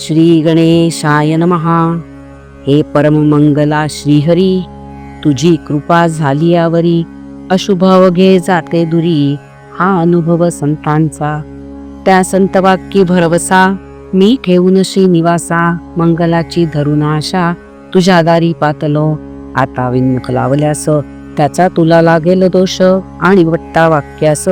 श्री गणेशाय नमहा हे परममंगला श्रीहरी तुझी कृपा झाली यावरी. अशुभ अवघे जाते दुरी हा अनुभव संतांचा. त्या संत वाक्य भरवसा मी ठेवून श्री निवासा मंगलाची धरून आशा तुझ्या दारी पातलो. आता विनमुख लावल्यास त्याचा तुला लागेल दोष आणि वट्टा वाक्यास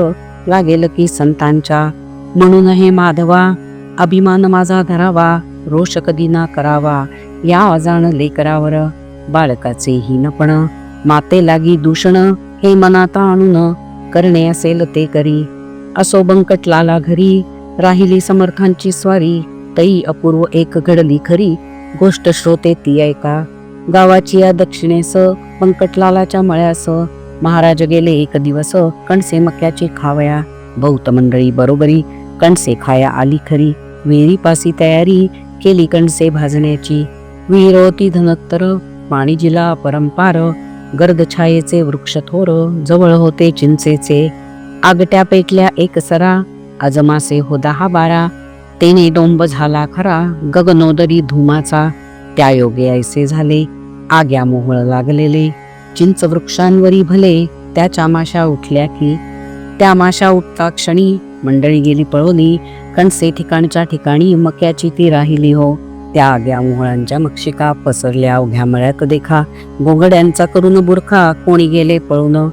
लागेल की संतांच्या. म्हणून हे माधवा अभिमान माझा धरावा रोष कधी ना करावा या अजाण लेकरावर बाळकाचे हीनपण. माते लागी दूषण हे मनाता आणून करणे असेल ते करी. असो बंकट लाला घरी राहिली समर्थांची स्वारी तई अपूर्व एक घडली खरी. गोष्ट श्रोते ती ऐका. गावाची या दक्षिणेस पंकटलालाच्या मळ्यास महाराज गेले एक दिवस कणसे मक्याची खावया. बहुत मंडळी बरोबरी कणसे खाया आली खरी. विहिरीपासी तयारी केली कणसे भाजण्याची. विहिरोती धनत्तर पाणीजिला परंपार गर्द छायेचे वृक्ष थोर जवळ होते चिंचेचे. आगट्या पेटल्या एक सरा अजमासे हो दहा बारा. तेने डोंब झाला खरा गगनोदरी धुमाचा. त्या योगे ऐसे झाले आग्या मोहळ लागलेले. चिंच वृक्षांवरी भले त्याच्या माशा उठल्या की. त्या माशा उठता क्षणी मंडळी गेली पळवली कणसे ठिकाणच्या ठिकाणी मक्याची ती राहिली हो. त्या आग्या मोहळांच्या मक्षिका पसरल्या अवघ्या मळ्यात देखा. गोगड्यांचा करून बुरखा कोणी गेले पळून.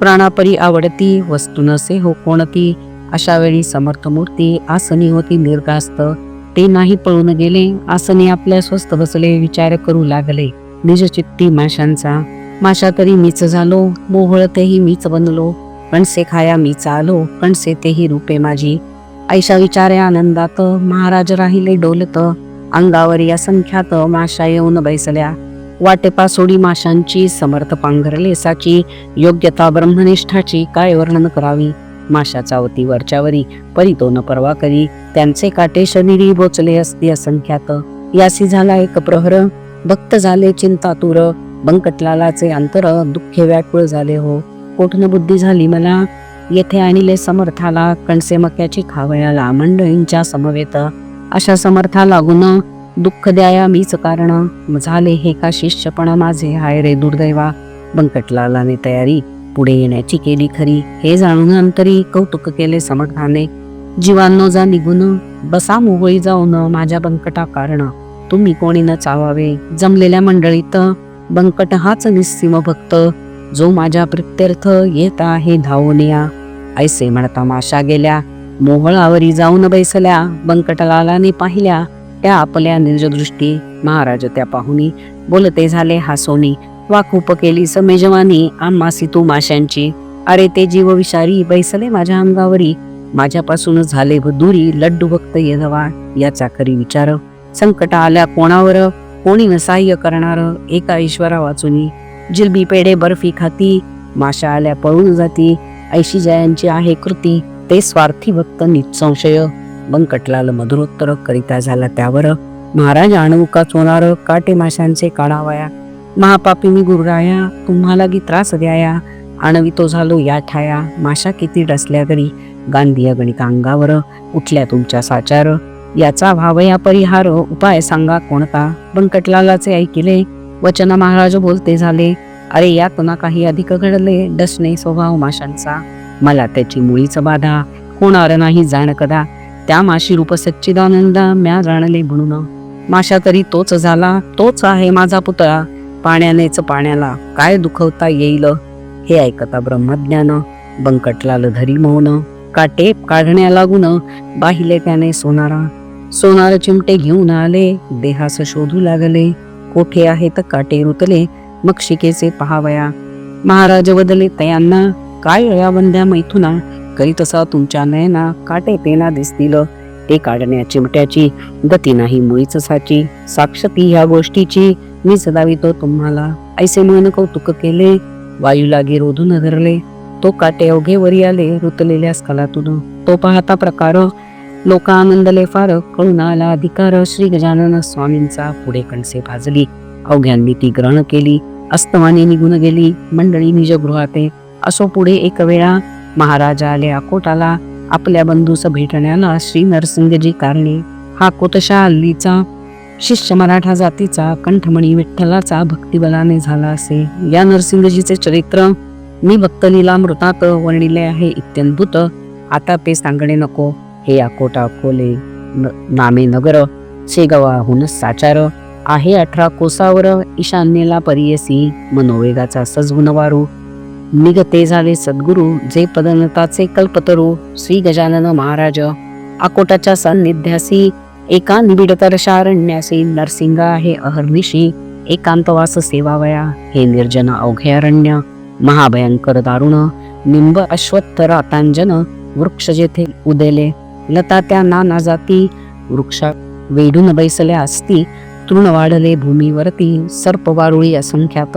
प्राणापरी आवडती वस्तू नसे हो कोणती. अशा वेळी समर्थ मूर्ती आसनी होती निर्गास्त. ते नाही पळून गेले आसनी आपल्या स्वस्त बसले विचार करू लागले. निज चित्ती माशांचा. माशा तरी मीच झालो मोहळ तेही मीच बनलो. कणसे खाया मीच आलो कणसे तेही रूपे माझी. ऐशा विचारे आनंदात महाराज राहिले डोलत अंगावर असंख्यात माशा येऊन बैसल्या. वाटेपा सोडी माशांची समर्थ पांघरलेसाची योग्यता ब्रह्मनिष्ठाची काय वर्णन करावी? माशाचा अवती वरच्यावरी परी तो न परवा करी त्यांचे काटे शनिरी बोचले असती असंख्यात यासी झाला एक प्रहर भक्त झाले चिंतातुर बंकटलालाचे अंतर दुःखे व्याकुळ झाले हो. कोठन बुद्धी झाली मला? येथे आणले समर्थाला कणसे मक्याची खावयाला मंडळींच्या समवेत. अशा समर्था लागून दुःख द्याया मीच कारण. झाले हे का शिष्यपणा माझे? हाय रे दुर्दैवा. बंकटलालाने तयारी पुढे येण्याची केली खरी. हे जाणून अंतरी कौतुक केले समर्थाने. जीवांनो जा निघून बसा मोहळी जाऊन माझ्या बंकटा कारण. तुम्ही कोणी न चावावे. जमलेल्या मंडळीत बंकट हाच निस्सीम भक्त. जो माझ्या प्रत्यर्थ येत आहे धावून या. ऐसे म्हणता माशा गेल्या मोहळावरी जाऊन बैसल्या बंकटलालाने पाहिल्या त्या आपल्या निर्जदृष्टी महाराज त्या पाहुनी बोलते झाले हासोनी वाकूप केली समेजवानी आम्हासी तू माशांची अरे ते जीव विषारी बैसले माझ्या अंगावरी माझ्यापासून झाले दुरी लड्डू भक्त येदवा याचा खरी विचार. संकट आल्या कोणावर कोणी सहाय्य करणार एका ईश्वरा वाचुनी जिलबी पेढे बर्फी खाती माशा आल्या पळून जाती ऐशी जयांची आहे कृती ते स्वार्थी भक्त निसंशय बंकटलाल मधुरोत्तर करिता झाला त्यावर. महाराज अणुका चोनार काटे माशांचे काढावया महापापी मी गुरुराया तुम्हाला गी त्रास द्याया. आणवितो झालो या ठाया माशा किती डसल्या तरी गांधी गणित अंगावर उठल्या तुमच्या साचार. याचा भाव या परिहार उपाय सांगा कोणता? बंकटलालाचे ऐकिले वचन महाराज बोलते झाले. अरे यात पुन्हा काही अधिक घडले? डसणे स्वभाव माशांचा. मला त्याची मुळीच बाधा. होणार नाही जाण कदा त्या माशी रूप सच्चिदानंद म्या जाणले म्हणून. माशा तरी तोच झाला. तोच आहे माझा पुतळा. पाण्यानेच पाण्याला काय दुखवता येईल? हे ऐकता ब्रह्मज्ञान. बंकटलाल धरी मौन. काटे काढण्या लागून? बाहिले त्याने सोनारा. सोनार चिमटे घेऊन आले. देहास शोधू लागले. कोठे आहेत? काटे रुतले. मग शिकेचे पहावया. महाराज बदले तयांना काय अळ्या मैथुना? करीत असा तुमच्या नयना काटे पेना दिसतील. ते काढण्या चिमट्याची गती नाही मुळीच साची. साक्ष ती ह्या गोष्टीची मी सदावितो तुम्हाला. ऐसे मन कौतुक केले वायूला गिरोधून रोधून धरले. तो काटे अवघे वरी आले रुतलेल्या स्कलातून तो पाहता प्रकार लोक आनंदले फार कळून आला अधिकार. श्री गजानन स्वामींचा पुढे कणसे भाजली. अवघ्यांनी ती ग्रहण केली. अस्तमाने निघून गेली. मंडळी निजगृहाते. असो पुढे एक वेळा महाराजा आले अकोटाला. आपल्या बंधूस भेटण्याला श्री नरसिंगजी कारणे. हा कोतशा हल्लीचा शिष्य मराठा जातीचा कंठमणी विठ्ठलाचा भक्तिबलाने झाला असे. या नरसिंहजीचे चरित्र मी भक्तलीला मृतात वर्णिले आहे इत्यंभूत आता ते सांगणे नको. हे अकोटा अकोले न- नामे नगर शेगावाहून साचार. आहे अठरा कोसावर. ईशान्येला परियसी मनोवेगाचा सजगुणवारू. निगते झाले सद्गुरु जे पदनताचे कल्पतरू. श्री गजानन महाराज अकोटाच्या सान्निध्यासी एका निबिडतरशारण्यासी नरसिंग आहे अहर्निशी एकांतवास सेवावया हे निर्जन अवघयारण्य महाभयंकर दारुण निंब अश्वत्थ रातांजन वृक्ष जेथे उदेले. लता त्या नाना जाती वृक्षा वेढून बैसल्या असती तृण वाढले भूमीवरती सर्प वारुळी असंख्यात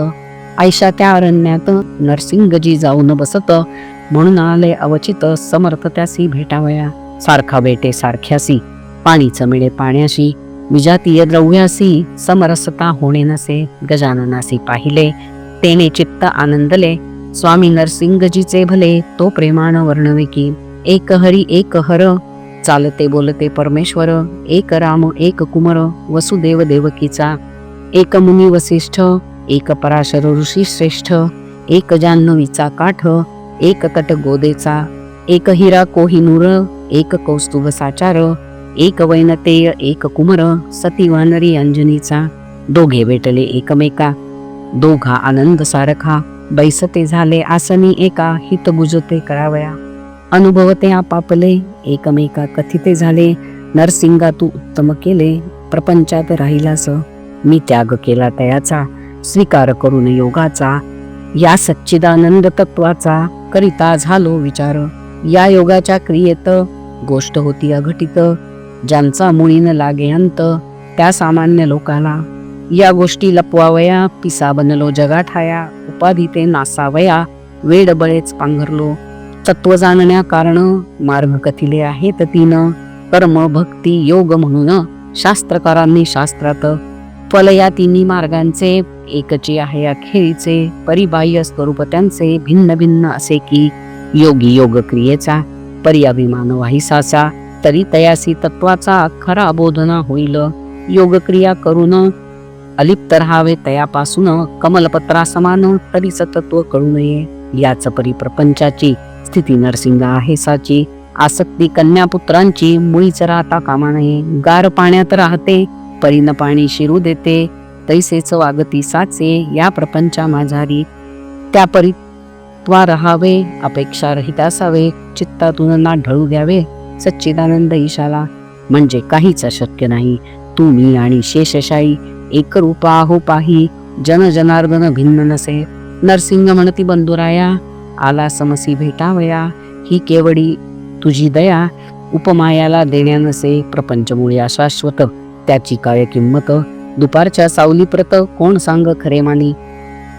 आयशा त्या अरण्यात नरसिंगजी जाऊन बसत. म्हणून आले अवचित समर्थ त्यासी भेटावया. सारखा बेटे सारख्यासी पाणी चमिळे पाण्याशी. विजातीय द्रव्यासी समरसता होणे नसे गजाननासी पाहिले. तेने चित्त आनंदले. स्वामी नरसिंगजीचे भले तो प्रेमान वर्णवे की एक हरी एक हर. चालते बोलते परमेश्वर एक राम एक कुमर वसुदेव देवकीचा एक मुनी वसिष्ठ एक पराशर ऋषी श्रेष्ठ एक जान्हवीचा काठ एक कट गोदेचा एक हिरा कोहिनूर एक कौस्तुभ साचार एक वैनतेय एक कुमर सती वानरी अंजनीचा दोघे भेटले एकमेका दोघा आनंद सारखा बैसते झाले आसनी एका हितबुजते करावया. अनुभवते आपापले एकमेका कथिते झाले नरसिंगा तू उत्तम केले प्रपंचात राहिलास मी त्याग केला तयाचा स्वीकार करून योगाचा या सच्चिदानंद तत्वाचा करिता झालो विचार. या योगाच्या क्रियेत गोष्ट होती अघटित ज्यांचा मुळीन लागे अंत त्या सामान्य लोकाला. या गोष्टी लपवावया पिसा बनलो जगाठाया उपाधी ते नासावया वेड बळेच पांघरलो तत्व जाणण्या कारण मार्ग कथिले आहेत तीन. कर्म भक्ती योग म्हणून शास्त्रकारांनी शास्त्रात फल या तिन्ही मार्गांचे एकची आहे अखेरीचे परिबाह्य स्वरूप त्यांचे भिन्न भिन्न असे की योगी योग क्रियेचा पर्याभिमान वाहिसाचा तरी तयासी तत्वाचा खरा बोधना होईल. योगक्रिया करून अलिप्त राहावे तयापासून कमलपत्रा समान तरीच तत्व कळू नये. याच परिप्रपंचाची स्थिती नरसिंग आहे साची. आसक्ती कन्यापुत्रांची मुळीच राहता कामा नये. गार पाण्यात राहते परीन पाणी शिरू देते. तैसेच वागती साचे या प्रपंचा माझारी त्या परी त्वा रहावे अपेक्षा रहित असावे चित्तातून ना ढळू द्यावे सच्चिदानंद ईशाला. म्हणजे काहीच अशक्य नाही. तू मी आणि शेषशाही एकरूपा हो पाही जन जनार्दन भिन्न नसे. नरसिंग म्हणती बंधुराया आला समसी भेटावया. ही केवडी तुझी दया उपमायाला देण्या नसे प्रपंचमुळे अशाश्वत. त्याची काय किंमत? दुपारच्या सावलीप्रत कोण सांग खरे मानी?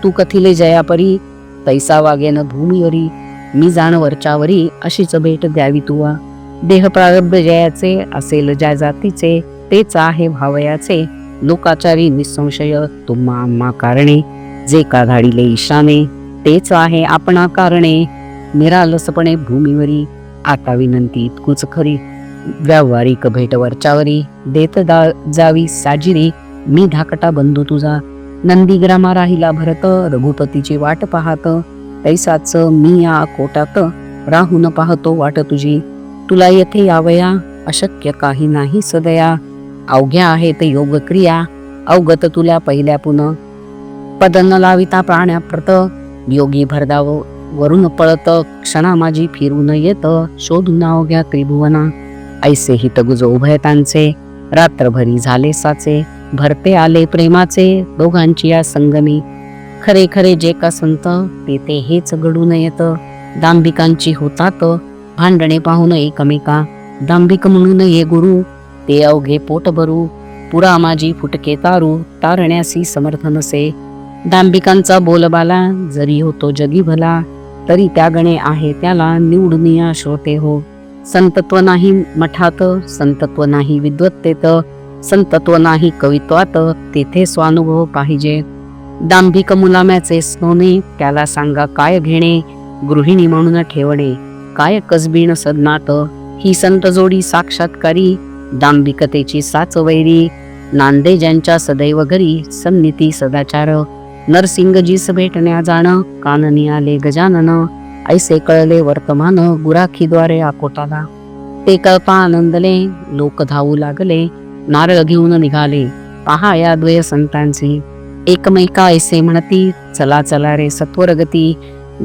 तू कथिले जयापरी तैसा वागेन भूमीवरी मी जाण वरच्यावरी अशीच भेट द्यावी तुवा. देह प्रारब्ध जयाचे असेल ज्या जातीचे तेच आहे भावयाचे. लोकाचारी निसंशय तुम्हा आम्हा कारणे. जे का धाडिले ईशाने तेच आहे आपणा कारणे निरालसपणे भूमीवरी आता विनंती इतकूच खरी. व्यावहारिक भेट वरच्यावरी देत दा जावी साजिरी. मी धाकटा बंधू तुझा. नंदीग्रामा राहिला भरत रघुपतीची वाट पाहत. तैसाच मी या कोटात राहून पाहतो वाट तुझी. तुला येथे यावया अशक्य काही नाही सदया. अवघ्या आहेत योगक्रिया अवगत तुला पहिल्या पुन. पदन लाविता प्राण्याप्रत. योगी भरदाव वरून पळत क्षणा माझी फिरून येत. शोधून अवघ्या त्रिभुवना. ऐसे हित गुजो उभयतांचे रात्रभरी झाले साचे. भरते आले प्रेमाचे. दोघांची या संगमी. खरे खरे जे का संत ते ते हेच घडून येत. दांभिकांची होतात भांडणे पाहून एकमेका. दांभिक म्हणून ये गुरु ते अवघे पोट भरू. पुरा माझी फुटके तारू तारण्यासी समर्थ नसे दांबिकांचा बोलबाला जरी होतो जगी भला तरी त्या गणे आहे त्याला निवडनिया श्रोते हो. संतत्व नाही मठात संतत्व नाही विद्वत्तेत संतत्व नाही कवित्वात तेथे स्वानुभव पाहिजे. दांभिक मुलाम्याचे सोने त्याला सांगा काय घेणे गृहिणी म्हणून ठेवणे काय कसबीण सदनात ही संत जोडी साक्षात्कारी दांभिकतेची साच वैरी नांदे ज्यांच्या सदैव घरी सन्निती सदाचार नरसिंगजीस भेटण्या जाणं काननी आले गजानन. ऐसे कळले वर्तमान गुराखीद्वारे आकोटाला ते कळपा आनंदले लोक धावू लागले नारळ घेऊन निघाले. पहा या द्वय संतांचे. एकमेका ऐसे म्हणती चला चला रे सत्वरगती.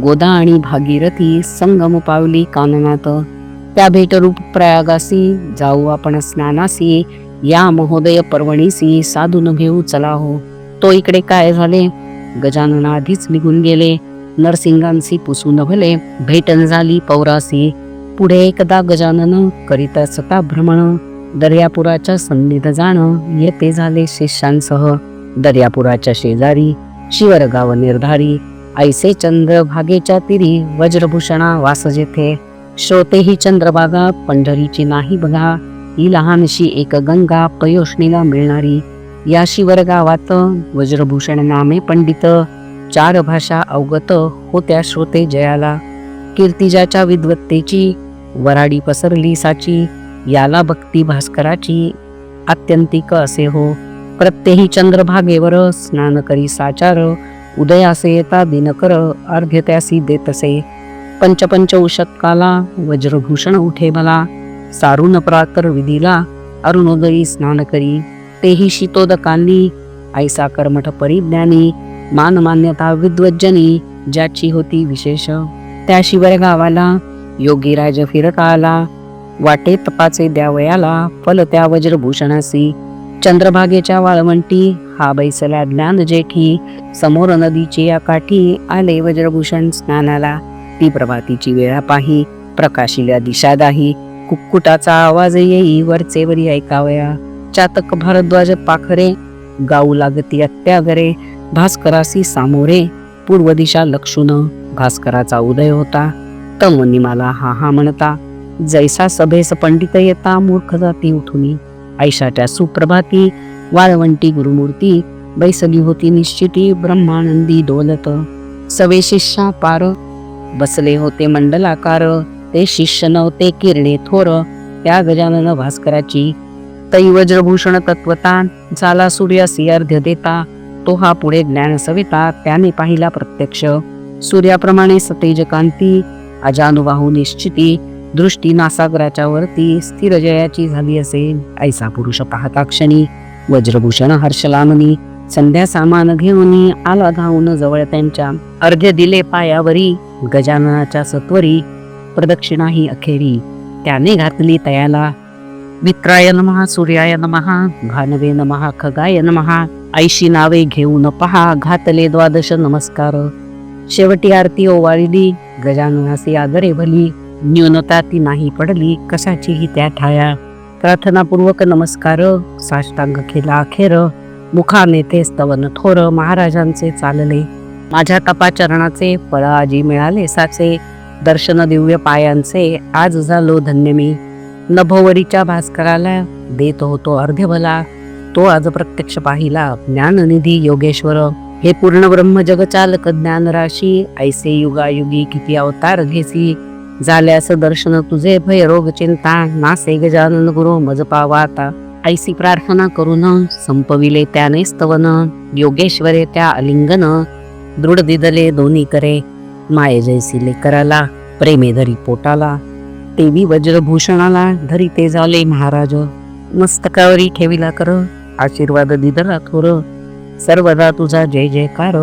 गोदा आणि भागीरथी संगम पावली काननात. त्या भेटरूप प्रयागासी जाऊ आपण स्नानासी. या महोदय पर्वणीसी साधून घेऊ चला हो तो इकडे काय झाले? गजानन आधीच निघून गेले. नरसिंगांसी पुसून भले भेटन झाली पौरासी. पुढे एकदा गजानन करीत सता भ्रमण. दर्यापुराच्या सन्निध जाण येते झाले शिष्यांसह. दर्यापुराच्या शेजारी शिवरगाव निर्धारी. ऐसे चंद्र भागेच्या तिरी वज्रभूषणा वास जेथे. श्रोते ही चंद्रबागा पंढरीची नाही बघा. ही लहानशी एक गंगा पयोष्णीला मिळणारी. या शिवर गावात वज्रभूषण नामे पंडित चार भाषा अवगत होत्या श्रोते जयाला. कीर्तिजाच्या विद्वत्तेची वराडी पसरली साची याला भक्ती भास्कराची आत्यंतिक असे हो. प्रत्येही चंद्रभागेवर स्नान करी साचार उदयासे येता दिनकर अर्घ्य त्यासी देतसे. पंचपंच उशतकाला वज्रभूषण उठे मला सारून प्रातर विधीला अरुणोदयी स्नान करी. तेही शीतोदकांनी ऐसा कर्मठ परिज्ञानी मानमान्यता विद्वज्जनी ज्याची होती विशेष. त्या शिवर गावाला योगीराज फिरता आला वाटे तपाचे द्यावयाला फल त्या वज्रभूषणासी. चंद्रभागेच्या वाळवंटी हा बैसला ज्ञान जेठी समोर नदीची या काठी आले वज्रभूषण स्नानाला. ती प्रभातीची वेळा पाही प्रकाशिल्या दिशादाही. कुक्कुटाचा आवाज येई वरचे वरी ऐकावया. चातक भारद्वाज पाखरे गाऊ लागती अत्यागरे भास्करासी सामोरे. पूर्व दिशा लक्षून भास्कराचा उदय होता. तमनिमाला मला हा हा म्हणता जैसा सभेस पंडित येता मूर्ख जाती उठुनी. ऐशाच्या सुप्रभाती वाळवंटी गुरुमूर्ती बैसली होती निश्चिती ब्रह्मानंदी डोलत सवे शिष्या पार बसले होते मंडलाकार. ते शिष्य नव्हते किरणे थोर त्या गजानन भास्कराची तै वज्रभूषण तत्वता झाला सूर्यासी अर्ध्य देता तो हा पुढे ज्ञान सविता त्याने पाहिला प्रत्यक्ष. सूर्याप्रमाणे सतेज कांती अजानुबाहू निश्चिती दृष्टी नासागराच्या वरती स्थिर जयाची झाली असेल. ऐसा पुरुष पाहता क्षणी वज्रभूषण हर्षलामनी संध्या सामान घेऊन आला धावून जवळ त्यांच्या अर्ध्य दिले पायावरी गजाननाच्या सत्वरी प्रदक्षिणा ही अखेरी. त्याने घातली तयाला मित्राय नमहा सूर्याय नमहा भानवे नमहा खगाय नमहा ऐशी नावे घेऊन पहा घातले द्वादश नमस्कार. शेवटी आरती ओवाळली गजाननासी आदरे भली न्यूनता ती नाही पडली कशाचीही त्या ठाया. प्रार्थनापूर्वक नमस्कार साष्टांग केला अखेर मुखाने ते स्तवन थोर महाराजांचे चालले. माझ्या तपाचरणाचे फळ आजी मिळाले साचे दर्शन दिव्य पायांचे आज झालो धन्य मी. नभोवरीच्या भास्कराला देत होतो अर्ध्य तो आज प्रत्यक्ष पाहिला ज्ञाननिधी योगेश्वर. हे पूर्ण ब्रह्म जगचालक ज्ञान राशी ऐसे युगायुगी किती अवतार घेसी. झाल्यास दर्शन तुझे भय रोग चिंता नासे गजानन गुरु मज पावाता. ऐसी प्रार्थना करून संपविले त्याने स्तवन. योगेश्वरे त्या अलिंगन. दृढ दिदले दोन्ही करे माये जैसी कराला प्रेमे धरी पोटाला. तेवी वज्रभूषणाला धरी ते झाले महाराज. मस्तकावरी ठेविला कर आशीर्वाद दिदरा थोर सर्वदा तुझा जय जयकार.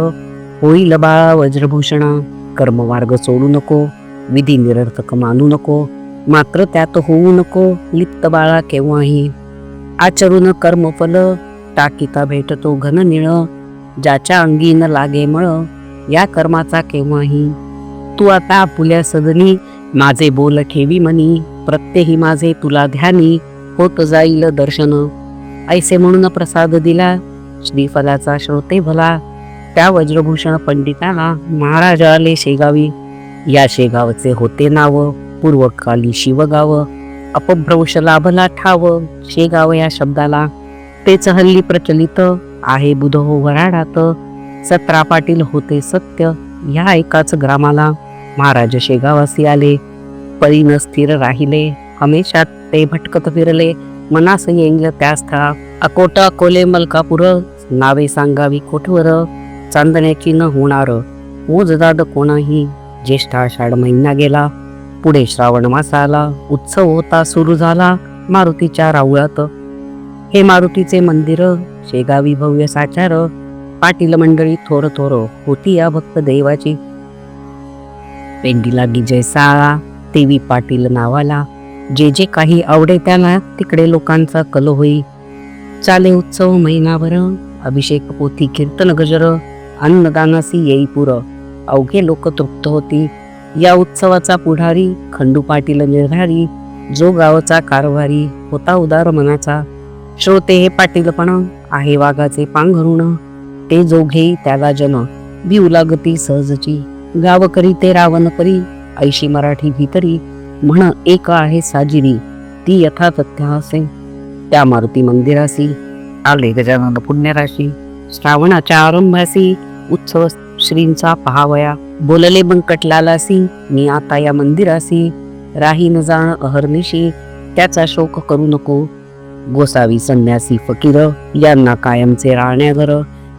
होईल बाळा वज्रभूषणा कर्ममार्ग सोडू नको विधी निरर्थक मानू नको मात्र त्यात होऊ नको लिप्त बाळा केव्हाही. आचरून कर्मफल टाकीता भेटतो घन निळ ज्याच्या अंगी न लागे मळ या कर्माचा केव्हाही. तू आता आपुल्या सदनी माझे बोल ठेवी मनी प्रत्यही माझे तुला ध्यानी होत जाईल दर्शन. ऐसे म्हणून प्रसाद दिला श्रीफलाचा श्रोते भला त्या वज्रभूषण पंडिताला महाराज आले शेगावी. या शेगावचे होते नाव पूर्वकाली शिवगाव. अपभ्रंश लाभला ठाव शेगाव या शब्दाला. तेच हल्ली प्रचलित आहे बुध हो वराडात सत्रा पाटील होते सत्य या एकाच ग्रामाला. महाराज शेगावासी आले. परीन स्थिर राहिले. हमेशा ते भटकत फिरले. मनास येईल त्या था. अकोटा अकोले मलकापूर नावे सांगावी कोठवर? चांदण्याची न होणार. मोजदाद कोणाही? ज्येष्ठ आषाढ महिना गेला. पुढे श्रावण मास आला. उत्सव होता सुरू झाला. मारुतीच्या रावळात हे मारुतीचे मंदिर शेगावी भव्य साचार. पाटील मंडळी थोर थोर होती या भक्त देवाची. पेंडीला विजय साळा देवी पाटील नावाला. जे जे काही आवडे त्याला तिकडे लोकांचा कल होई. चाले उत्सव महिनाभर अभिषेक पोथी कीर्तन गजर अन्नदानासी येई पुर. अवघे लोक तृप्त होती. या उत्सवाचा पुढारी खंडू पाटील निर्धारी जो गावचा कारभारी होता उदार मनाचा. श्रोते हे पाटीलपण आहे वाघाचे पांघरुण. ते जोघे त्याला जन भिऊ लागती सहजची. गाव करी ते रावण करी ऐशी मराठी भीतरी म्हण एक आहे साजिरी ती यथा तथ्य असे त्या मारुती मंदिरासी आले गजानन पुण्यराशी श्रावणाच्या आरंभासी उत्सव श्रींचा पहावया बोलले बंकटलालासी मी आता या मंदिरासी राही न जाण अहर्निशी त्याचा शोक करू नको. गोसावी संन्यासी फकीर यांना कायमचे राहण्याघर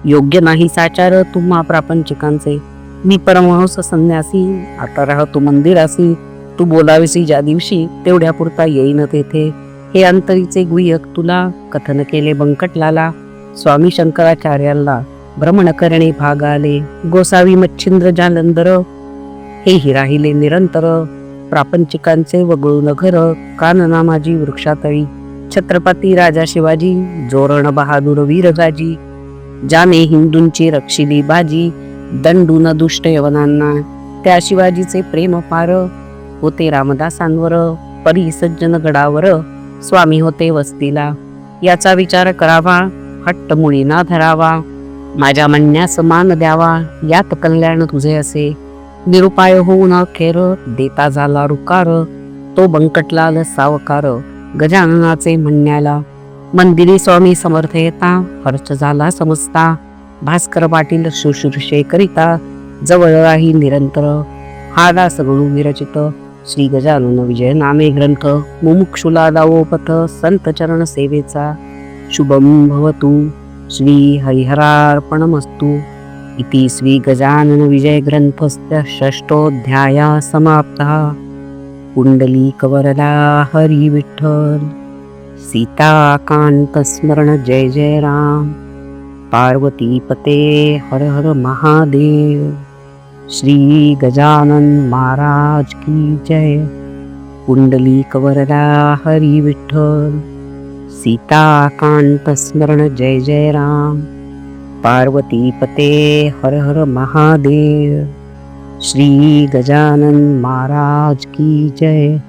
योग्य नाही साचार तुम्हा प्रापंचिकांचे. मी परमहंस संन्यासी आता राहतो मंदिरासी तू बोलावीसी ज्या दिवशी तेवढ्या पुरता येईन तेथे. हे अंतरीचे गुह्यक तुला कथन केले बंकटलाला स्वामी शंकराचार्याला भ्रमण करणे भाग आले गोसावी मच्छिंद्र जालंदर. हेही राहिले निरंतर प्रापंचिकांचे वगळून घर कानना माझी वृक्षातळी छत्रपती राजा शिवाजी जोरण बहादूर वीरगाजी जाने हिंदूंची रक्षिली बाजी दंडून दुष्ट यवनांना. त्या शिवाजीचे प्रेम पार होते रामदासांवर परी सज्जन गडावर स्वामी होते वस्तीला. याचा विचार करावा हट्ट मुळी ना धरावा. माझ्या म्हणण्यास मान द्यावा यात कल्याण तुझे असे. निरुपाय होऊन अखेर देता झाला रुकार तो बंकटलाल सावकार. गजाननाचे म्हणण्याला मंदिरी स्वामी समर्थ येता हर्ष झाला समजता. भास्कर पाटील शुश्रूषेकरिता जवळ राही निरंतर. हादा सगळू विरचित. श्री गजानन विजय नामे ग्रंथ. मुमुक्षुला दावोपथ संत चरण सेवेचा. शुभम भवतु. श्री हरिहरार्पणमस्तु. इति श्री गजानन विजय ग्रंथस्य षष्ठोऽध्याय समाप्तः. कुण्डलीकवरदा हरि विठ्ठल सीताकांत स्मरण जय जय राम. पार्वतीपते हर हर महादेव। श्री गजानन महाराज की जय। कुंडली कवरदा हरी विठ्ठल। सीताकांत स्मरण जय जय राम। पार्वतीपते हर हर महादेव। श्री गजानन महाराज की जय।